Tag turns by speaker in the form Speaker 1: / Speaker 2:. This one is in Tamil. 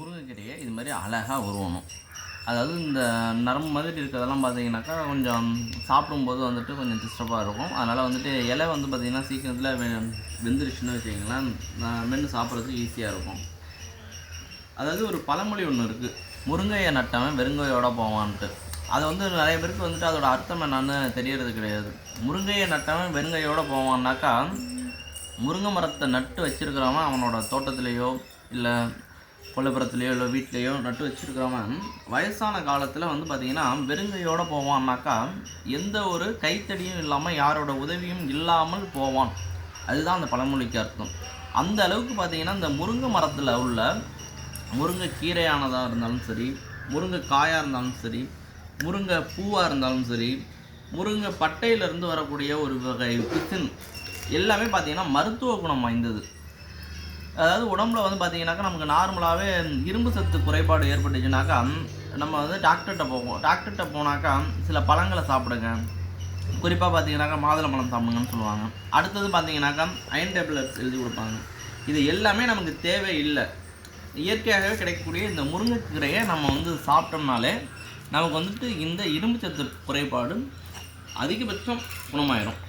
Speaker 1: முருங்கைக்கீரையை இது மாதிரி அழகாக உருவணும். அதாவது இந்த நரம்பு மாதிரி இருக்கிறதெல்லாம் பார்த்தீங்கன்னாக்கா கொஞ்சம் சாப்பிடும்போது வந்துட்டு கொஞ்சம் டிஸ்டர்பாக இருக்கும். அதனால் வந்துட்டு இலை வந்து பார்த்திங்கன்னா சீக்கிரத்தில் வெ வெந்துருச்சுன்னு வச்சிங்களேன் மென்று சாப்பிட்றதுக்கு ஈஸியாக இருக்கும். அதாவது ஒரு பழமொழி ஒன்று இருக்குது முருங்கையை நட்டவன் வெறுங்கையோட போவான்ட்டு. அது வந்து நிறைய பேருக்கு வந்துட்டு அதோட அர்த்தம் என்னான்னு தெரியறது கிடையாது. முருங்கையை நட்டவன் வெறுங்கையோட போவான்னாக்கா முருங்கை மரத்தை நட்டு வச்சுருக்கிறவன் அவனோட தோட்டத்திலேயோ இல்லை கொல்லப்புறத்துலேயோ இல்லை வீட்லேயோ நட்டு வச்சிருக்கிறவன் வயசான காலத்தில் வந்து பார்த்திங்கன்னா வெறுங்கையோடு போவான்னாக்கா எந்த ஒரு கைத்தடியும் இல்லாமல் யாரோட உதவியும் இல்லாமல் போவான். அதுதான் அந்த பழமொழிக்கு அர்த்தம். அந்த அளவுக்கு பார்த்தீங்கன்னா இந்த முருங்கை மரத்தில் உள்ள முருங்கை கீரையானதாக இருந்தாலும் சரி முருங்கை காயாக இருந்தாலும் சரி முருங்கை பூவாக இருந்தாலும் சரி முருங்கை பட்டையிலேருந்து வரக்கூடிய ஒரு வகை பிசின் எல்லாமே பார்த்திங்கன்னா மருத்துவ குணம் வாய்ந்தது. அதாவது உடம்புல வந்து பார்த்தீங்கன்னாக்கா நமக்கு நார்மலாகவே இரும்பு சத்து குறைபாடு ஏற்பட்டுச்சுனாக்கா நம்ம வந்து டாக்டர்கிட்ட போவோம். டாக்டர்கிட்ட போனாக்கா சில பழங்களை சாப்பிடுங்க. குறிப்பாக பார்த்தீங்கன்னாக்கா மாதுளம்பழம் சாப்பிடுங்கன்னு சொல்லுவாங்க. அடுத்தது பார்த்தீங்கன்னாக்கா அயன் டேப்லெட்ஸ் எழுதி கொடுப்பாங்க. இது எல்லாமே நமக்கு தேவை இல்லை இயற்கையாகவே கிடைக்கக்கூடிய இந்த முருங்கைக்கீரையை நம்ம வந்து சாப்பிட்டோம்னாலே நமக்கு வந்துட்டு இந்த இரும்பு சத்து குறைபாடு அதிகபட்சம் குணமாயிரும்.